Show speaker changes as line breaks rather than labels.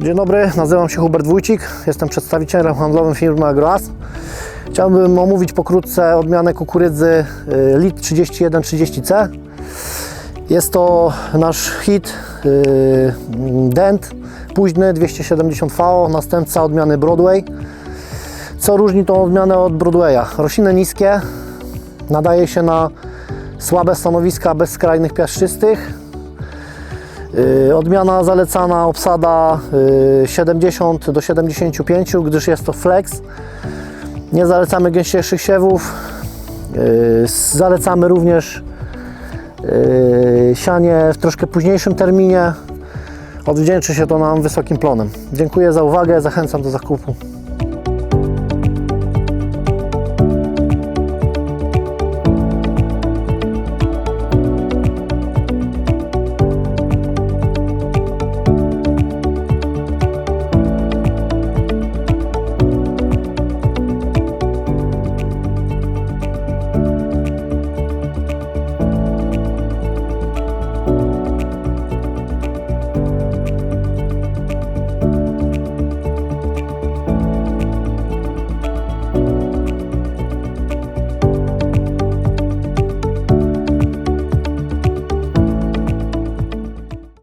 Dzień dobry, nazywam się Hubert Wójcik, jestem przedstawicielem handlowym firmy Agroas. Chciałbym omówić pokrótce odmianę kukurydzy y, LIT 3130C. Jest to nasz hit y, Dent, późny 270 V, następca odmiany Broadway. Co różni tą odmianę od Broadwaya? Rośliny niskie, nadaje się na słabe stanowiska bez skrajnych piaszczystych, Odmiana zalecana obsada yy, 70 do 75, gdyż jest to flex. Nie zalecamy gęściejszych siewów. Yy, Zalecamy również sianie w troszkę późniejszym terminie. Odwdzięczy się to nam wysokim plonem. Dziękuję za uwagę, zachęcam do zakupu.